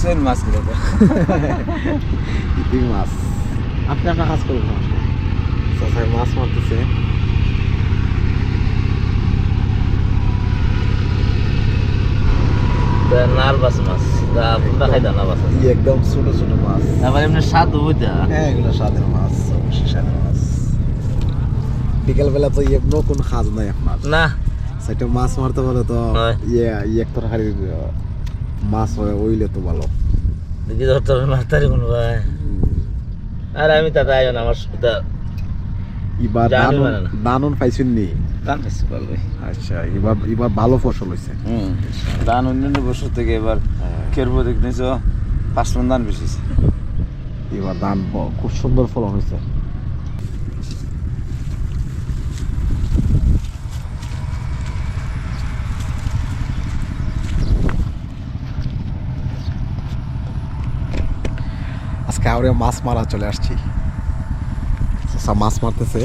সেন মাছ kilo ইতিং মাছ আপনি আপনার কাজ করুন না চাষায় মাছ মারতেছে নার্ভাস মাছ পুরা খাইতা নার্ভাস একদম ছোট ছোট মাছ আবার এমনি স্বাদ হ্যাঁ এগুলো স্বাদের মাছ অবশ্যই স্বাদের মাছ বিকেলবেলা তো এমন কোনো কাজ নাই আপনার না সেটা মাছ মারতে পারে তো ইয়ে এক তরকারি মাছ হয় ওইলে তো ভালো। দেখি ধরতে হবে না তারি কোন ভাই আর আমি তাতে আয়োজন আমার সুবিধা এবার দানুন দানুন পাইছেন নি? আচ্ছা এবার এবার ভালো ফসল হয়েছে হুম ধান অন্যান্য বছর থেকে এবার কেরবো দেখছ পাঁচ মন এবার খুব সুন্দর ফলন হয়েছে আরে মাছ মারা চলে আসছি। মাছ মারতেছে।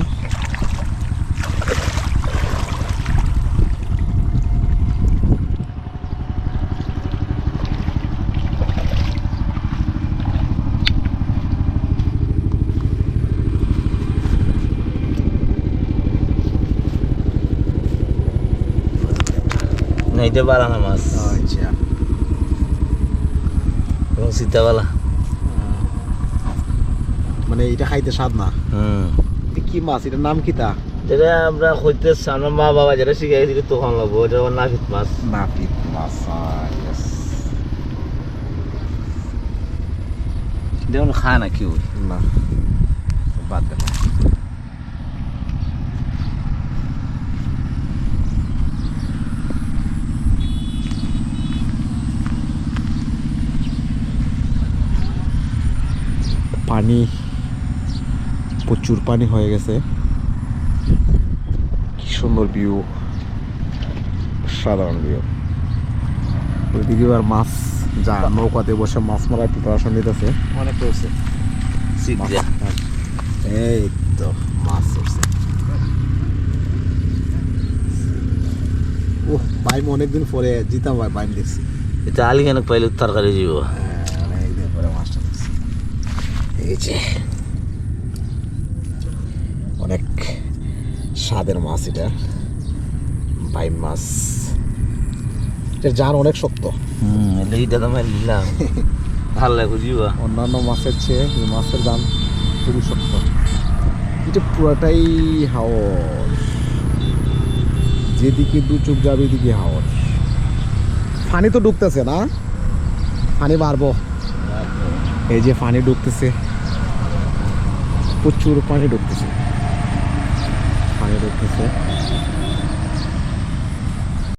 নাইতে পারা না মাছ। আচ্ছা। এবং সীতাবালা মানে এটা খাইতে স্বাদ না। হুম এটা কি মাছ? এটার নাম কি তা? যেটা আমরা হইতে আমার মা বাবা যেটা শিখাই দিলে তখন লাগবো আমার নাফিত মাছ। নাপিত মাছ যেমন খায় না কেউ না। বাদ দেন পানি। প্রচুর পানি হয়ে গেছে। কি সুন্দর ভিউ সাধারণ ভিউ ওইদিকে এবার মাছ যা নৌকাতে বসে মাছ মারার প্রিপারেশন নিতেছে। অনেক করছে এই তো মাছ উঠছে ওহ বাইম অনেকদিন পরে জিতাম ভাই বাইম দেখছি। এটা আলি কেন পাইলে তরকারি যাব হ্যাঁ, অনেকদিন পরে মাছটা দেখছি এই যে অনেক স্বাদের মাছ এটা। বাইম মাছ। এটার জান অনেক শক্ত। হুম এইটা তো আমি নিলাম। ভালো লাগে জিবা অন্যান্য মাছের চেয়ে এই মাছের দাম খুবই শক্ত। এটা পুরাটাই হাওর। যেদিকে দু চোখ যাবে এদিকে হাওর। পানি তো ঢুকতেছে না? পানি বাড়বো। এই যে পানি ঢুকতেছে প্রচুর পানি ঢুকতেছে পানি ঢুকতেছে।